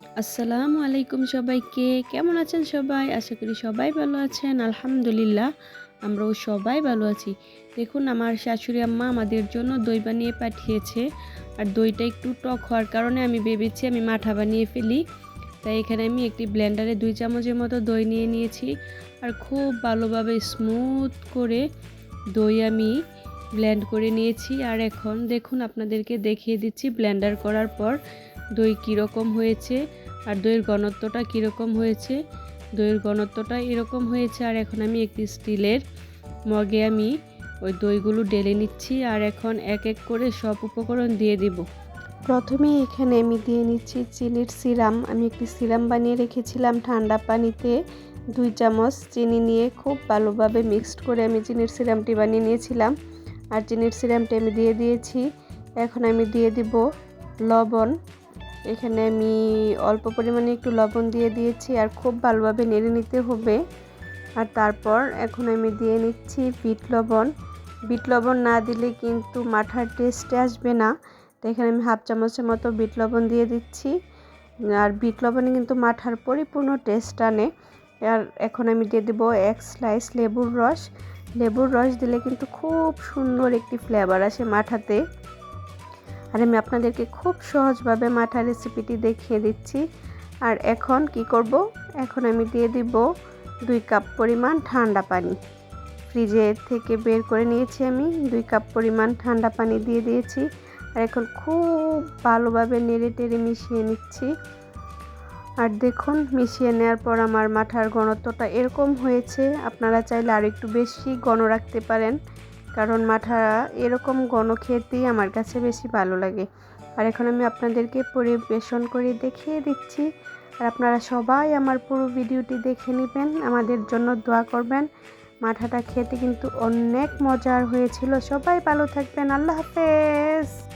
আসসালামু আলাইকুম সবাইকে। কেমন আছেন সবাই? আশা করি সবাই ভালো আছেন। আলহামদুলিল্লাহ, আমরাও সবাই ভালো আছি। দেখুন, আমার শাশুড়ি আম্মা আমাদের জন্য দই বানিয়ে পাঠিয়েছে। আর দইটা একটু টক হওয়ার কারণে আমি ভেবেছি আমি মাঠা বানিয়ে ফেলি। তাই এখানে আমি একটি ব্লেন্ডারে দুই চামচের মতো দই নিয়ে নিয়েছি। আর খুব ভালোভাবে স্মুথ করে দই আমি ব্লেন্ড করে নিয়েছি। আর এখন দেখুন, আপনাদেরকে দেখিয়ে দিচ্ছি ব্লেন্ডার করার পর দই কীরকম হয়েছে আর দইয়ের ঘনত্বটা কীরকম হয়েছে? দইয়ের ঘনত্বটা এরকম হয়েছে আর এখন আমি একটি স্টিলের মগে আমি ওই দইগুলো ঢেলে নিচ্ছি আর এখন এক এক করে সব উপকরণ দিয়ে দিব। প্রথমে এখানে আমি দিয়ে নিচ্ছি চিনির সিরাম। আমি একটি সিরাম বানিয়ে রেখেছিলাম ঠান্ডা পানিতে। দুই চামচ চিনি নিয়ে খুব ভালোভাবে মিক্সড করে আমি চিনির সিরামটি বানিয়ে নিয়েছিলাম। আর চিনির সিরামটি আমি দিয়ে দিয়েছি। এখন আমি দিয়ে দিব লবণ। এখানে আমি অল্প পরিমাণে একটু লবণ দিয়ে দিয়েছি আর খুব ভালোভাবে নেড়ে নিতে হবে। আর তারপর এখন আমি দিয়ে নিচ্ছি বিট লবণ। বিট লবণ না দিলে কিন্তু মাঠার টেস্টে আসবে না। তো এখানে আমি হাফ চামচের মতো বিট লবণ দিয়ে দিচ্ছি। আর বিট লবণে কিন্তু মাঠার পরিপূর্ণ টেস্ট আনে। আর এখন আমি দিয়ে দেবো এক স্লাইস লেবুর রস। লেবুর রস দিলে কিন্তু খুব সুন্দর একটি ফ্লেভার আসে মাঠাতে। আর আমি আপনাদেরকে খুব সহজভাবে মাঠা রেসিপিটি দেখিয়ে দিচ্ছি। আর এখন কি করব? এখন আমি দিয়ে দিব দুই কাপ পরিমাণ ঠান্ডা পানি। ফ্রিজে থেকে বের করে নিয়েছি আমি, দুই কাপ পরিমাণ ঠান্ডা পানি দিয়ে দিয়েছি। আর এখন খুব ভালোভাবে নেড়ে টেড়ে মিশিয়ে নিচ্ছি। আর দেখুন, মিশিয়ে নেওয়ার পর আমার মাঠার ঘনত্বটা এরকম হয়েছে। আপনারা চাইলে আর একটু বেশি ঘন রাখতে পারেন। কারণ মাঠা এরকম ঘন খেতেই আমার কাছে বেশি ভালো লাগে। আর এখন আমি আপনাদেরকে পরিবেশন করে দেখিয়ে দিচ্ছি। আর আপনারা সবাই আমার পুরো ভিডিওটি দেখে নেবেন। আমাদের জন্য দোয়া করবেন। মাঠাটা খেতে কিন্তু অনেক মজার হয়েছিল। সবাই ভালো থাকবেন। আল্লাহ হাফেজ।